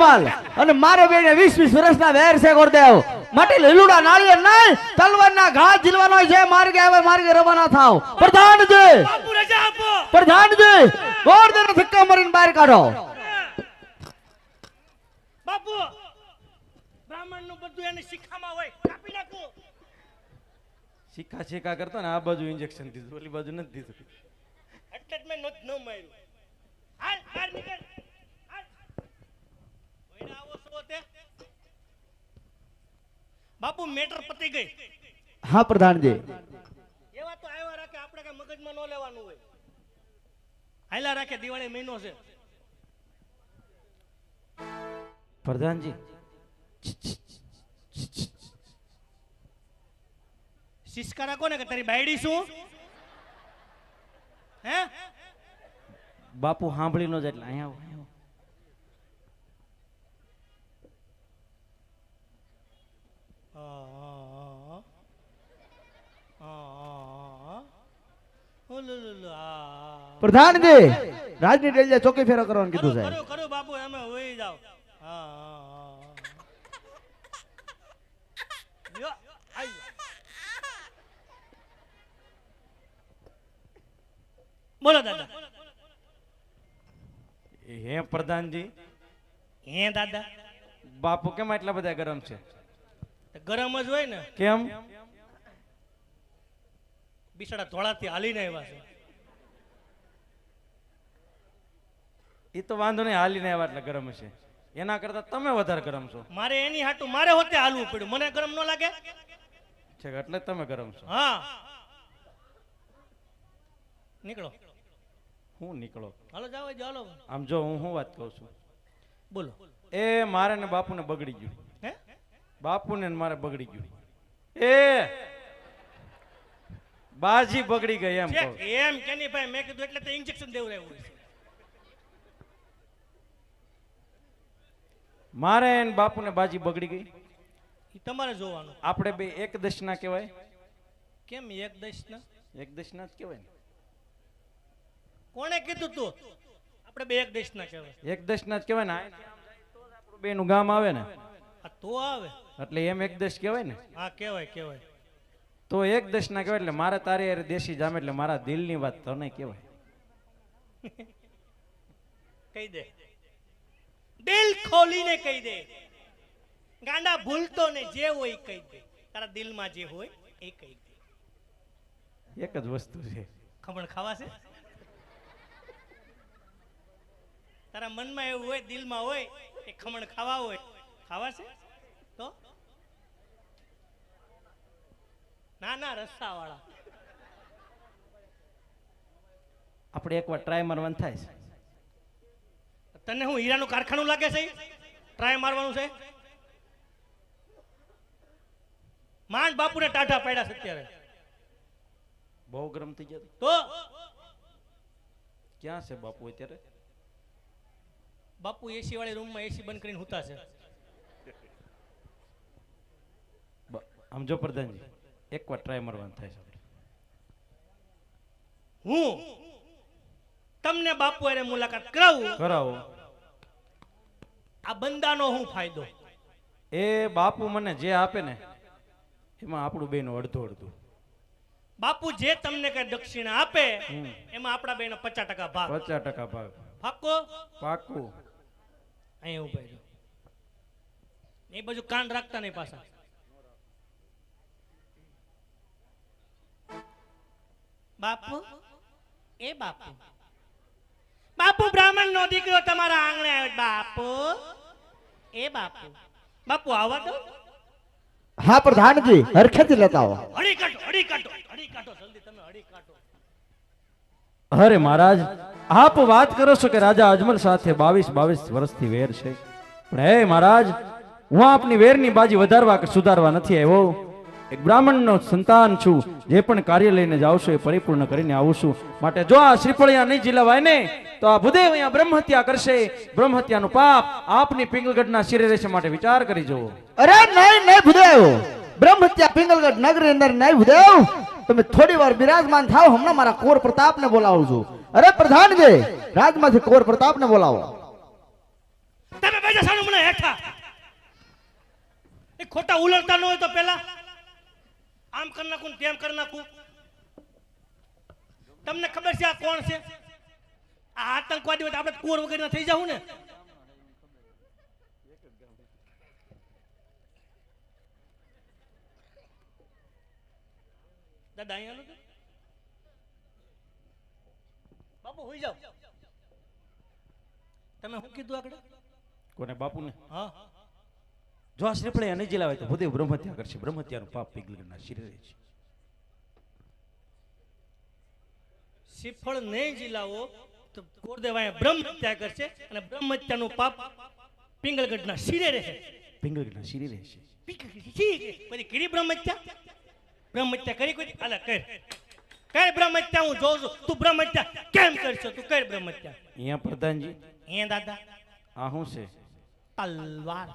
રાજમાલ અને મારે બેને વીસ વીસ વર્ષના વેર છે ગોરદેવ. માટે લીલુડા નાળિયેર નહીં તલવારના ઘા ઝીલવાનો છે માર્ગે આવે માર્ગે રવાના થાવ. પ્રધાનજી બાપુ રજા આપો. પ્રધાનજી ગોરદેવને ધક્કા મારીને બહાર કાઢો. બાપુ બ્રાહ્મણનું બધું એને શિખામાં હોય. કાપી નાખો. શિખા શિખા કરતો ને આ બાજુ ઇન્જેક્શન દીધું ઓલી બાજુ નથી દીધું. એટલે જ મેં ન માર્યું હાલ બહાર નીકળ હાલ કોઈને આવો છો તે બાપુ મેટર પતી ગઈ. હા પ્રધાનજી. એવા તો આવ્યા રાખે આપણે કઈ મગજમાં ન લેવાનું હોય. આયલા રાખે દિવાળી મહિનો છે. પ્રધાનજી. શિસ્કા રાખો ને કે તારી બાયડી શું? હે? બાપુ સાંભળી નો જ એટલે અહીંયા આવો, અહીંયા આવો. આ, આ, આ, આ. ઓલુલુલુ, આ. પ્રધાનજી રાજની ડેલિયા ચોકી ફેરો કરવાનું કીધું સાહેબ બાપુ કેમ એટલા બધા ગરમ છે ગરમ જ હોય ને કેમ બિચારા ધોળાથી હાલીને આવ્યા છે. એ તો વાંધો નહીં હાલીને આવ્યા એટલે ગરમ છે એના કરતા તમે વધારે ગરમ છો. મારે એની હાટું મારે હોતે હાલવું પડ્યું. મને ગરમ ન લાગે? છે એટલે તમે ગરમ છો. હા. નીકળો. હું નીકળો? હાલો જાવ હાલો. આમ જો હું શું વાત કહું છું? બોલો. એ મારે ને બાપુને બગડી ગયું. હે? બાપુને ને મારે બગડી ગયું. એ બાજી બગડી ગઈ એમ એમ કે નહીં ભાઈ મેં કીધું એટલે તો ઇન્જેક્શન દેવું રહેવું છે. મારે ને બાપુને બાજી બગડી ગઈ. તમારે જોવાનું. આપણે બે એક દશના કહેવાય. કેમ એક દશના? એક દશના જ કહેવાય ને. કોણે કીધું તું? આપણે બે એક દશના કહેવાય. એક દશના જ કહેવાય ને. આપણું બેનું ગામ આવે ને. આ તો આવે. એટલે એમ એક દશ કહેવાય ને. હા કહેવાય કહેવાય. તો એક દશના કહેવાય એટલે મારે તારી હારે દેશી જામે એટલે મારા દિલની વાત તને કહેવાય. કહી દે. દિલ ખોલીને કહી દે. ગાંડા ભૂલતો ને જે હોય કહી દે. તારા દિલમાં જે હોય એ કહી દે. એક જ વસ્તુ છે. ખમણ ખાવાશે તારા મનમાં એવું હોય દિલમાં હોય એ ખમણ ખાવા હોય. ખાવાશે તો? ના ના રસ્તા વાળા આપણે એકવાર ટ્રાય મારવાનું થાય છે. તને હું હીરાનું કારખાનું લાગે છે? ટ્રાય મારવાનું છે? માંડ બાપુને ટાઢા પાડ્યા છે અત્યારે. બહુ ગરમ થઈ ગયા તો. ક્યાં છે બાપુ અત્યારે? બાપુ એસી વાળી રૂમમાં એસી બંધ કરીને હુતા છે. બ- આમ જો પ્રધાનજી. એકવાર ટ્રાય મારવાનું થાય છે. હું તમને બાપુ એને મુલાકાત કરાવું? કરાવો. આ બંદાનો હું ફાયદો? એ બાપુ મને જે આપે ને એમાં આપણું બેનું અડધું અડધું. બાપુ જે તમને કઈ દક્ષિણા આપે એમાં આપણા બેનો પચાસ ટકા ભાગ. પચાસ ટકા ભાગ. પાકો પાકું અહીંયા ઊભા રહ્યો એ બાજુ કાન રાખતા નહીં પાછા. બાપુ? એ બાપુ. બાપુ બ્રાહ્મણ નો દીકરો તમારા આંગણે આવ્યો બાપુ? એ બાપુ. બાપુ આવવા દો હા પ્રધાનજી હરખેથી લેતા આવો. હળી કાઢો હળી કાઢો હળી કાઢો. જલ્દી તમે હળી કાઢો. અરે મહારાજ આપ વાત કરો છો કે રાજા અજમલ સાથે બાવીસ બાવીસ વર્ષથી વેર છે. પણ હે મહારાજ હું આપની વેરની બાજી વધારવા કે સુધારવા નથી આવ્યો. એક બ્રાહ્મણનો સંતાન છું. જે પણ કાર્ય લઈને જાઉં છું એ પરિપૂર્ણ કરીને આવું છું. માટે જો આ શ્રીફળિયા નહીં જીલાવાય ને તો આ ભૂદેવ અહીંયા બ્રહ્મહત્યા કરશે. બ્રહ્મહત્યાનું પાપ આપની પિંગલગઢના શિરે રહેશે માટે વિચાર કરી જુઓ. અરે નહીં નહીં ભૂદેવ. બ્રહ્મહત્યા પિંગલગઢ નગરી અંદર નહીં ભૂદેવ. તમે થોડી વાર બિરાજમાન થાવ હમણાં મારા કોર પ્રતાપને બોલાવું છું. અરે પ્રધાનજી રાજમાંથી કોર પ્રતાપને બોલાવો. તમે બેજા સાનું મને હેઠા. એ ખોટા ઉલરતા ન હોય તો પેલા આમ કરી નાખું ને તેમ કરી નાખું. તમને ખબર છે આ કોણ છે? આ આતંકવાદી હોય આપણે કોર વગેરે થઈ જવું ને. દાદા અહીંયા બાપુ હોઈ જાઓ. તમે શું કીધું આગળ? કોને બાપુને? હા. જો આ શ્રીફળે એને જીલાવે તો ભૂદેવ બ્રહ્મત્યા કરશે. બ્રહ્મત્યાનું પાપ પીગલના શરીરે છે. શ્રીફળ નહીં જીલાવો તો ગોરદેવ બ્રહ્મત્યા કરશે અને બ્રહ્મ હત્યાનું પાપ પિંગલગઢના શિરે રહે પિંગલના શિરે રહેશે પછી કરી બ્રહ્મત્યા બ્રહ્મત્યા કરી કોઈ? અલા કર. કઈ બ્રહ્મત્યા હું જોઉં છું. તું બ્રહ્મત્યા કેમ કરશો? તું કઈ બ્રહ્મત્યા અહીંયા પ્રધાનજી. અહીંયા દાદા. આ શું છે? તલવાર.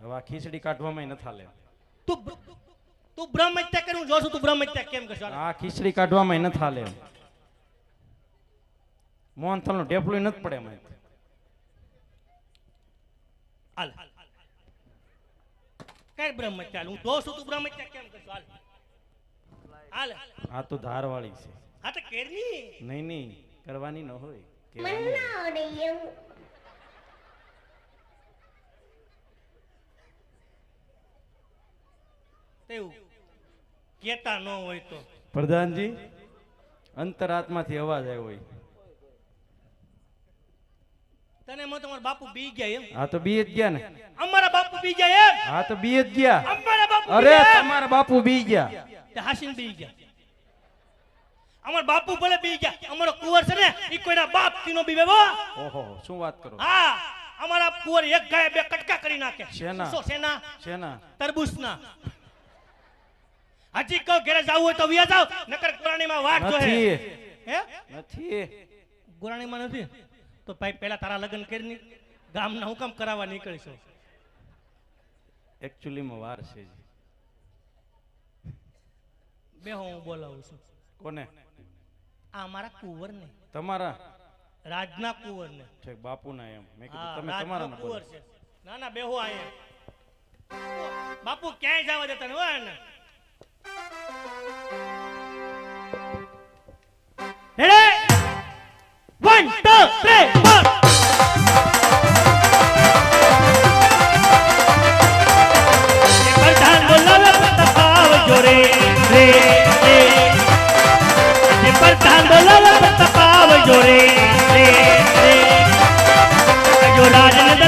હવે આ ખીચડી કાઢવામાં ન થાલે તું તું બ્રહ્મ હત્યા કરી હું જોઉં છું તું બ્રહ્મ હત્યા કેમ કરશો? આ ખીચડી કાઢવામાં નથી હાલે મોહનથાળનું ઢેફલું નથી પડે એમાં. હાલ. કર બ્રહ્મ હત્યા હું જોઉં છું તું બ્રહ્મ હત્યા કેમ કરશો? હાલ. હાલ. આ તો ધારવાળી છે. હા તો કેરની નહીં નહીં કરવાની ન હોય. મને ના આવડે એવું તેવું. કેતા ન હોય તો. પ્રધાનજી અંતરાત્માથી અવાજ આવ્યો હોય. તને એમાં તમારા બાપુ બી ગયા એમ? આ તો બી જ ગયા ને. અમારા બાપુ બી ગયા એમ? આ તો બી જ ગયા. અમારા બાપુ અરે બી ગયા એમ. તમારા બાપુ બી ગયા. તે હાસીન બી ગયા. અમારા બાપુ ભલે બી ગયા. અમારો કુંવર છે ને ઈ કોઈના બાપ તીનો બી બેવો ઓહો શું વાત કરો? હા અમારા કુંવર એક ગાય બે કટકા કરી નાખે. શેના? શેના? શેના? તરબૂચના. હજી કહો ઘરે જવું હોય તો વ્યા જાવ નકર ગુરાણીમાં વાટ જો હે? નથી. ગુરાણીમાં નથી? તો ભાઈ પેલા તારા લગ્ન કરીને ગામના હું કામ કરાવવા નીકળીશું. એકચ્યુઅલીમાં વાર છે. બે હું બોલાવું છું. કોને? આ મારા કુંવરને. તમારા? રાજના કુંવર ને છે બાપુના એમ. મેં કીધું તમે તમારા કુંવર છે. ના ના બેહો આયા. બાપુ ક્યાંય જવા દેતા ને હોય ને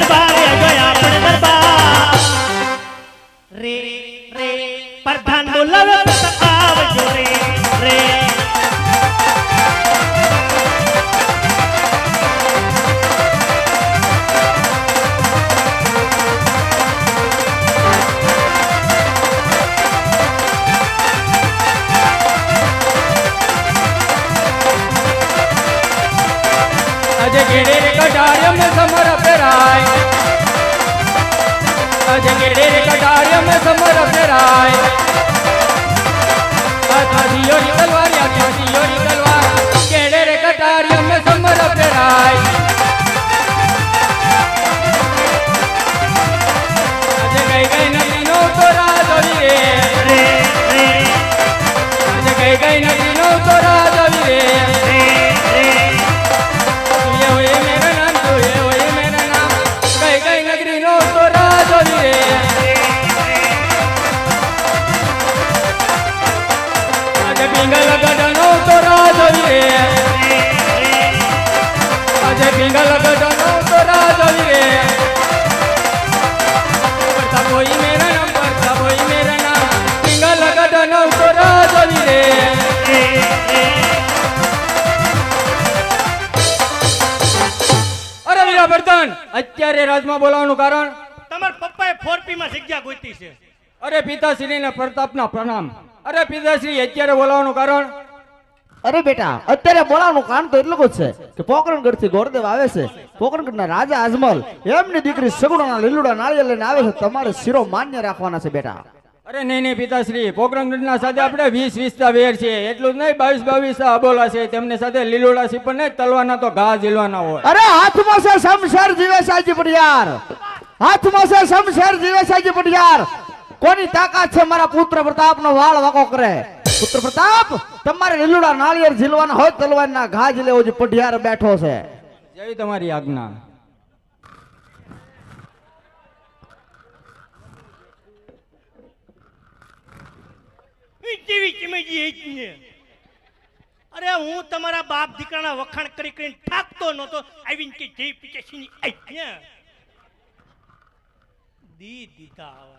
દરબાર જો આપણે દરબાર. રે રે પ્રધાન બોલાવે તલવાર અરે અત્યારે રાજમાં બોલાવવાનું કારણ? તમારા પપ્પાએ ફોરપી માં જગ્યા ગોતી છે. અરે પિતાશ્રીને પ્રતાપના પ્રણામ. અરે પિતાશ્રી અત્યારે બોલાવવાનું કારણ? અરે બેટા અત્યારે બોલાવવાનું કામ તો એટલું જ છે કે પોકરણગઢથી ગોરદેવ આવે છે. પોકરણગઢ ના રાજા અજમલ એમની દીકરી સગુણા લીલુડા નાળિયેર લઈને આવે છે. તમારે શિરો માન્ય રાખવાના છે બેટા. અરે નહીં નહીં પિતાશ્રી પોકરંગના સાથે આપણે વીસ વીસતા વેર છે એટલું જ નહીં બાવીસ બાવીસ અબોલા છે. તેમની સાથે લીલોડા સિપર નહીં તલવાના તો ઘા ઝીલવાના હોય. અરે હાથમાં છે શમશેર જીવે સાજી પટિયાર હાથમાં છે શમશેર જીવેશાજી પટિયાર કોની તાકાત છે મારા પુત્ર પ્રતાપનો વાળ વાકો કરે? પુત્ર પ્રતાપ તમારે લીલોડા નાળિયેર ઝીલવાના હોય તલવારના ઘા ઝીલે જે પટિયાર બેઠો છે. જય તમારી આજ્ઞા. ઈ કેવી ચીમેજી ને. અરે હું તમારા બાપ દીકરાના વખાણ કરી કરીને થાકતો નહોતો આવીને કે જય પિતાશ્રીની આઈ દી દીધા આવા.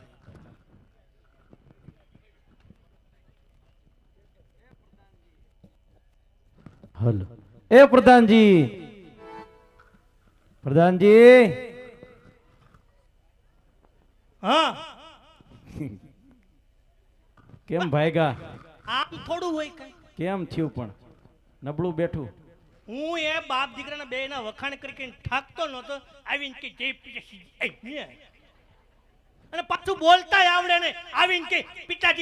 હલો. એ પ્રધાનજી. પ્રધાનજી. હા. કેમ ભાઈગા? આમ થોડું હોય કઈ. કેમ થયું પણ? નબળું બેઠું. હું એ બાપ દીકરાના બે ના વખાણ કરી કરીને થાકતો નહોતો આવીને કે જય પિતાશ્રીની અને પાછું બોલતાય આવડે ને આવીને કે પિતાજીને